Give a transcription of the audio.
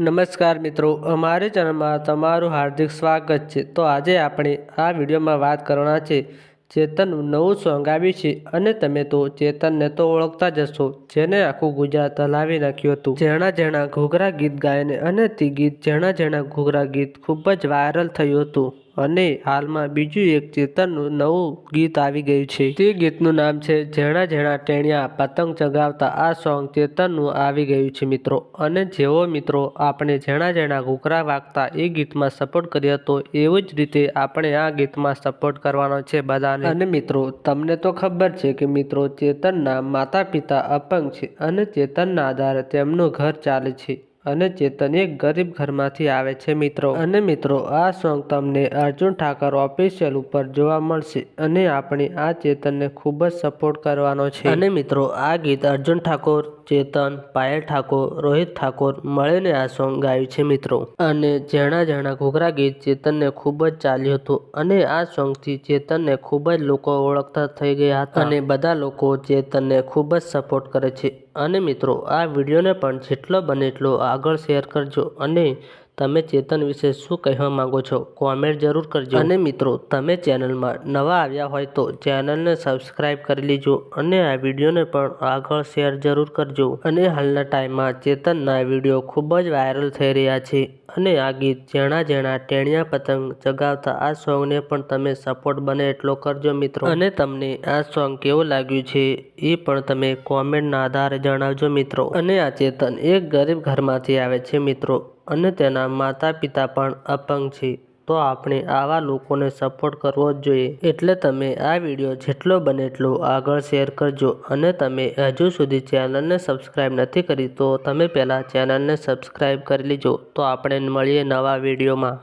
નમસ્કાર મિત્રો, અમારી ચેનલમાં તમારું હાર્દિક સ્વાગત છે. તો આજે આપણે આ વિડીયોમાં વાત કરવાના છે, ચેતનનું નવું સોંગ આવ્યું છે અને તમે તો ચેતનને તો ઓળખતા જ હશો, જેને આખું ગુજરાત હલાવી નાખ્યું હતું. જેણા જેણા ઘૂઘરા ગીત ગાયને અને તે ગીત જેણા જેણા ઘૂઘરા ગીત ખૂબ જ વાયરલ થયું હતું. અને હાલમાં બીજું એક ચેતનનું નવું ગીત આવી ગયું છે. તે ગીતનું નામ છે ઝેણા ઝેણા ટેણિયા પતંગ ચગાવતા આ સોંગ ચેતનનું આવી ગયું છે મિત્રો. અને જેવો મિત્રો આપણે ઝેણા ઝેણા ઘૂકરા વાગતા એ ગીતમાં સપોર્ટ કર્યો હતો એવું જ રીતે આપણે આ ગીતમાં સપોર્ટ કરવાનો છે બધાને. અને મિત્રો, તમને તો ખબર છે કે મિત્રો, ચેતનના માતા પિતા અપંગ છે અને ચેતનના આધારે તેમનું ઘર ચાલે છે. અને ચેતન એક ગરીબ ઘરમાંથી આવે છે, મિત્રો. અને મિત્રો, આ સોંગ તમને અર્જુન ઠાકર ઓફિશિયલ ઉપર જોવા મળશે અને આપણે આ ચેતનને ખૂબ જ સપોર્ટ કરવાનો છે. અને મિત્રો, આ ગીત અર્જુન ઠાકોર ચેતન, પાયલ ઠાકોર, રોહિત ઠાકોર મળીને આ સોંગ ગાયું છે મિત્રો. અને જેણા જેણા ઘૂઘરા ગીત ચેતનને ખૂબ જ ચાલ્યું હતું અને આ સોંગથી ચેતનને ખૂબ જ લોકો ઓળખતા થઈ ગયા હતા. અને બધા લોકો ચેતનને ખૂબ જ સપોર્ટ કરે છે. અને મિત્રો, આ વિડીયોને પણ જેટલો બને એટલો આગળ શેર કરજો અને તમે ચેતન વિશે શું કહેવા માંગો છો? કોમેન્ટ જરૂર કરજો. અને મિત્રો, તમે ચેનલમાં નવા આવ્યા હોય તો ચેનલને સબસ્ક્રાઇબ કરી લેજો અને આ વિડીયોને પણ આગળ શેર જરૂર કરજો. અને હાલના ટાઈમમાં ચેતનના વીડિયો ખૂબ જ વાયરલ થઈ રહ્યા છે. અને આ ગીત જેણા જેણા ટેણિયા પતંગ ચગાવતા આ સોંગને પણ તમે સપોર્ટ બને એટલો કરજો મિત્રો. અને તમને આ સોંગ કેવું લાગ્યું છે એ પણ તમે કોમેન્ટના આધારે જણાવજો મિત્રો. અને આ ચેતન એક ગરીબ ઘરમાંથી આવે છે મિત્રો અને તેના માતા પિતા પણ અપંગ છે. તો આપણે આવા લોકોને સપોર્ટ કરવો જ જોઈએ. એટલે તમે આ વીડિયો જેટલો બને એટલો આગળ શેર કરજો અને તમે હજુ સુધી ચેનલને સબસ્ક્રાઈબ નથી કરી તો તમે પહેલાં ચેનલને સબસ્ક્રાઈબ કરી લેજો. તો આપણે મળીએ નવા વિડીયોમાં